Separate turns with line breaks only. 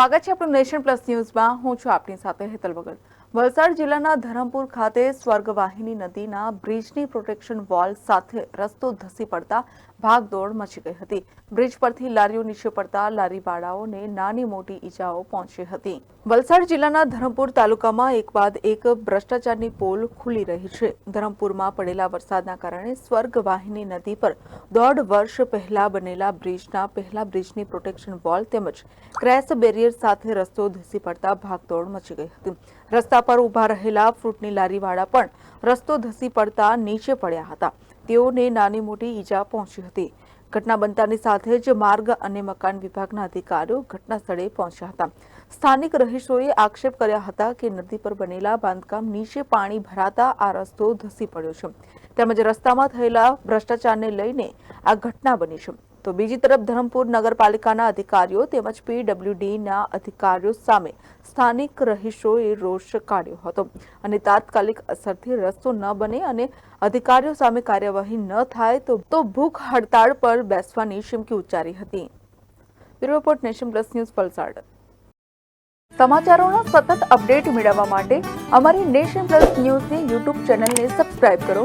સ્વાગત છે આપણું નેશન પ્લસ ન્યૂઝમાં. હું છું આપની સાથે હેતલ વગર વલસાડ જિલ્લાના ધરમપુર ખાતે સ્વર્ગવાહિની નદીના બ્રિજની પ્રોટેક્શન વોલ સાથે રસ્તો ધસી પડતા ભાગદોડ મચી ગઈ હતી. બ્રિજ પરથી લારીઓ નીચે પડતા લારીવાળાઓને નાની મોટી ઈજાઓ પહોંચી હતી. વલસાડ જિલ્લાના ધરમપુર તાલુકામાં એક બાદ એક ભ્રષ્ટાચારની પોલ ખુલી રહી છે. ધરમપુરમાં પડેલા વરસાદના કારણે સ્વર્ગવાહિની નદી પર દોઢ વર્ષ પહેલા બનેલા બ્રિજના પહેલા બ્રિજની પ્રોટેક્શન વોલ તેમજ ક્રેશ બેરિયર સાથે રસ્તો ધસી પડતા ભાગદોડ મચી ગઈ હતી. રસ્તા પર ઊભા રહેલા ફ્રૂટની લારીવાળા પણ રસ્તો ધસી પડતા નીચે પડ્યા હતા. તેઓને નાની મોટી ઈજા પહોંચી હતી. ઘટના બનતાની સાથે જ માર્ગ અને મકાન વિભાગના અધિકારીઓ ઘટના સ્થળે પહોંચ્યા હતા. સ્થાનિક રહીશોએ આક્ષેપ કર્યા હતા કે નદી પર બનેલા બાંધકામ નીચે પાણી ભરાતા આ રસ્તો ધસી પડ્યો છે. તેમજ રસ્તામાં થયેલા ભ્રષ્ટાચારને લઈને આ ઘટના બની છે. તો બીજી તરફ ધરમપુર નગરપાલિકાના અધિકારીઓ તેમજ પીડબ્લ્યુડીના અધિકારીઓ સામે સ્થાનિક રહીશોએ રોષ કાઢ્યો હતો અને તાત્કાલિક અસરથી રસ્તો ન બને અને અધિકારીઓ સામે કાર્યવાહી ન થાય તો ભૂખ હડતાળ પર બેસવાની ચીમકી ઉચ્ચારી હતી. Bureau report nation plus news Valsad સમાચારોના સતત અપડેટ મેળવવા માટે અમારી નેશન પ્લસ ન્યૂઝની યુટ્યુબ ચેનલને સબસ્ક્રાઇબ કરો.